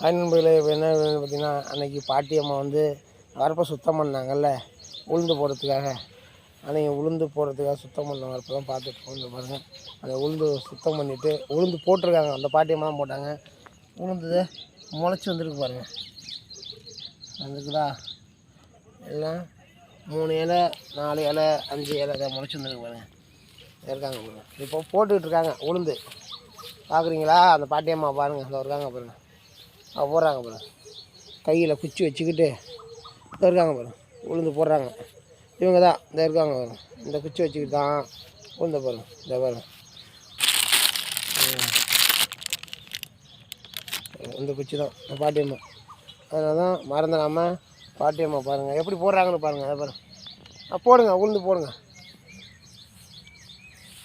Hi நண்பர்களே இப்போ என்ன வேணும்னு பார்த்தீங்கன்னா அன்றைக்கி பாட்டி அம்மா வந்து வரப்போ சுத்தம் பண்ணாங்கல்ல உளுந்து போடுறதுக்காக. அன்னைக்கு உளுந்து போடுறதுக்காக சுத்தம் பண்ண வரப்போ தான் பார்த்துட்டு உளுந்து பாருங்கள் அந்த உளுந்து சுத்தம் பண்ணிவிட்டு உளுந்து போட்டிருக்காங்க. அந்த பாட்டி அம்மா தான் போட்டாங்க. உளுந்து முளைச்சி வந்துருக்கு பாருங்கள் வந்துருக்குதா? எல்லாம் மூணு இலை நாலு இலை அஞ்சு இலை இதை முளைச்சி வந்துருக்கு பாருங்கள் இருக்காங்க பாருங்கள் இப்போ போட்டுக்கிட்டு இருக்காங்க. உளுந்து. பார்க்குறீங்களா அந்த பாட்டியம்மா பாருங்கள் அதில் இருக்காங்க பாருங்கள் போடுறாங்க பாருங்க கையில் குச்சி வச்சுக்கிட்டு இதை இருக்காங்க பாருங்க உளுந்து போடுறாங்க. இவங்க தான் இந்த இருக்காங்க பாருங்க இந்த குச்சி வச்சுக்கிட்டு தான் உளுந்த பாருங்க இந்த பாருங்க இந்த குச்சி தான் பாட்டியம்மா அதனால தான் மறந்துடாமல் பாட்டியம்மா பாருங்கள் எப்படி போடுறாங்கன்னு பாருங்கள் அதை பாருங்க போடுங்க உளுந்து போடுங்க.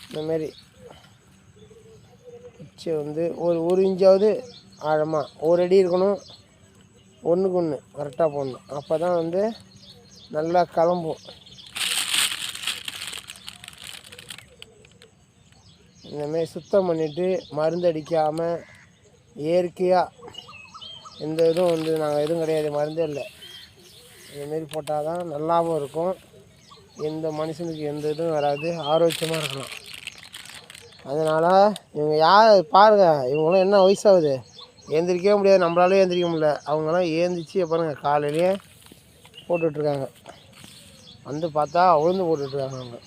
இந்தமாரி குச்சி வந்து ஒரு ஒரு இன்ச்சாவது ஆழமாக ஒரு அடி இருக்கணும். ஒன்றுக்கு ஒன்று கரெக்டாக போடணும். அப்போ தான் வந்து நல்லா கிளம்பும். இந்தமாரி சுத்தம் பண்ணிவிட்டு மருந்து அடிக்காமல் இயற்கையாக எந்த இதுவும் வந்து நாங்கள் எதுவும் கிடையாது. மருந்தே இல்லை. இதுமாரி போட்டால் தான் நல்லாவும் இருக்கும். எந்த மனுஷனுக்கு எந்த இதுவும் வராது. ஆரோக்கியமாக இருக்கலாம். அதனால் இவங்க யார் பாருங்கள் இவங்களாம் என்ன வயசாகுது? ஏந்திரிக்கவே முடியாது. நம்மளாலே ஏந்திரிக்க முடியல. அவங்களாம் ஏந்திரிச்சு பாருங்கள் காலையிலேயே போட்டுட்ருக்காங்க. வந்து பார்த்தா உளுந்து போட்டுட்ருக்காங்க அவங்க.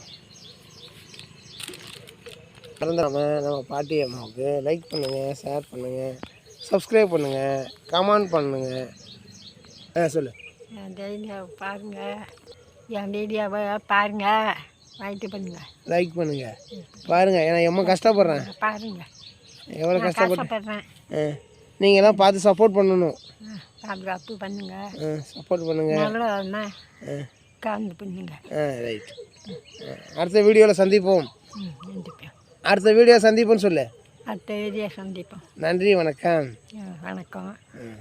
மறந்துடாம நம்ம பாட்டி அம்மாவுக்கு லைக் பண்ணுங்கள் ஷேர் பண்ணுங்கள் சப்ஸ்கிரைப் பண்ணுங்கள் கமெண்ட் பண்ணுங்கள் ஆ சொல்லு. என் வீடியோவை பாருங்க. என் வீடியோவை பாருங்க. வாங்கிட்டு பண்ணுங்க. லைக் பண்ணுங்கள் பாருங்கள் ஏன்னா எம்ம கஷ்டப்படுறேன் பாருங்க. எவ்வளோ கஷ்டப்படுறேன். ஆ. நீங்களாம் பார்த்து சப்போர்ட் பண்ணணும். பாதுகாப்பு பண்ணுங்க. சப்போர்ட் பண்ணுங்கள் நல்லதுன்னா ஆ. கலந்து பண்ணுங்க. ரைட் அடுத்த வீடியோவில் சந்திப்போம். அடுத்த வீடியோ சந்திப்போம்னு சொல்லு. அடுத்த வீடியோ சந்திப்போம். நன்றி வணக்கம். வணக்கம்.